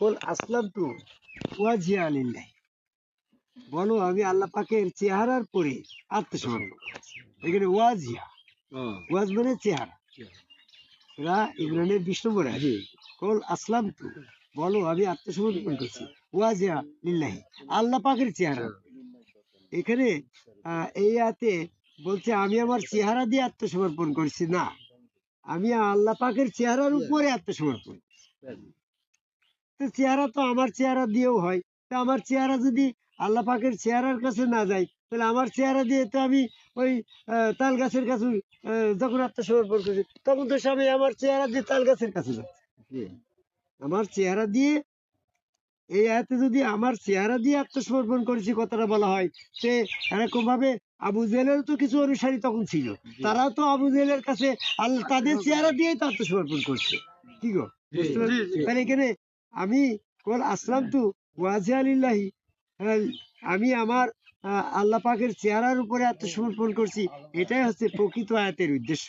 Call আসলাম তু ওয়াজিয়া আলিল্লাহ বলো আমি আল্লাহ পাকের চেহারার পরে আত্মসমর্পণ এখানে ওয়াজিয়া ওয়াজ মানে চেহারা। এরা ইমরানের বিশ নম্বর কল আসলাম তু বলো আমি আত্মসমর্পণ করছি। ওয়াজিয়া লিল্লাহি আল্লাহ পাকের চেহারা। এখানে এই আয়াতে বলছে আমি আমার চেহারা দিয়ে আত্মসমর্পণ করছি। না আমি আল্লাহ পাকের চেহারার উপরে আত্মসমর্পণ তো চেহারা তো আমার চেহারা দিয়েও হয়। তো আমার চেহারা যদি আল্লাহ পাকের চেহারার কাছে না যায় তাহলে আমার চেহারা দিয়ে তো আমি ওই তাল গাছের কাছে যখন আত্মসমর্পণ করছি তখন তো সবাই আমার চেহারা দিয়ে তাল গাছের কাছে যাচ্ছে। আমার চেহারা দিয়ে এই আয়াতে যদি আমার চেহারা দিয়ে আত্মসমর্পণ করেছি কথাটা বলা হয় সে এরকম ভাবে আবু জেলের তো কিছু অনুসারী তখন ছিল। তারাও তো আবু জেলের কাছে আল্লাহ তাদের চেহারা দিয়েই তো আত্মসমর্পণ করছে। কি গো? তাহলে এখানে আমি কল আসলাম তু ওয়াজি আলিল্লাহি হ্যাঁ, আমি আমার আল্লাহ পাকের চেহারার উপরে আত্মসমর্পণ করছি এটাই হচ্ছে প্রকৃত আয়াতের উদ্দেশ্য।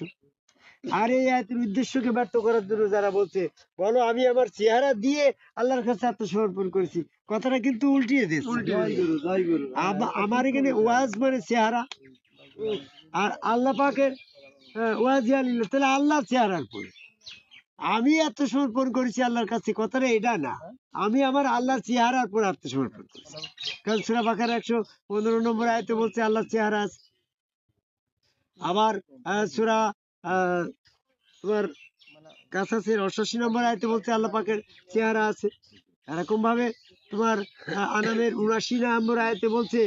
আর এই আয়াতের উদ্দেশ্যকে ব্যর্থ করার জন্য যারা বলছে বলো আমি আমার চেহারা দিয়ে আল্লাহর কাছে আত্মসমর্পণ করেছি কথাটা কিন্তু উল্টিয়ে আম- আমার এখানে ওয়াজ মানে চেহারা। আর আল্লাহ পাকের আহ, ওয়াজ আলিল্লাহ তাহলে আল্লাহর চেহারার পরে আমি আত্মসমর্পণ করেছি আল্লাহর কাছে, কথাটা এটা না। আমি আমার আল্লাহর চেহারার পর আত্মসমর্পণ করেছি। কারণ সুরা বাকার একশো পনেরো নম্বর আয়তে বলছে, আল্লাহর চেহারা আছে। আবার সুরা তোমার কাছাসের অষ্টাশি নম্বর আয়তে বলছে, আল্লাহ পাকের চেহারা আছে। এরকম ভাবে তোমার আনামের উনাশি নম্বর আয়তে বলছে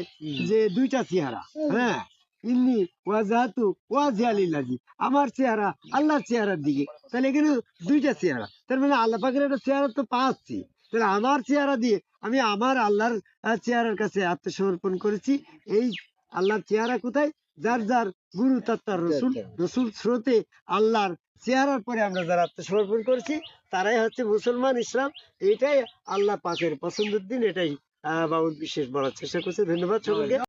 যে, দুইটা চেহারা হ্যাঁ? ইন্নি ওয়াজাহাতু ওয়াজি আলিল্লাহি আমার চেহারা আল্লাহর চেহারার দিকে। তাহলে এখানে দুইটা চেহারা। তার মানে আল্লাহ পাকের একটা চেহারা তো পাচ্ছি। তাহলে আমার চেহারা দিয়ে আমি আমার আল্লাহর চেহারার কাছে আত্মসমর্পণ করেছি। এই আল্লাহর চেহারা কোথায়? যার যার গুরু তার রসুল। রসুল স্রোতে আল্লাহর চেহারার পরে আমরা যারা আত্মসমর্পণ করেছি তারাই হচ্ছে মুসলমান ইসলাম। এটাই আল্লাহ পাকের পছন্দের দিন। এটাই আহ বাবুল বিশেষ বলার চেষ্টা করছে। ধন্যবাদ সকলকে।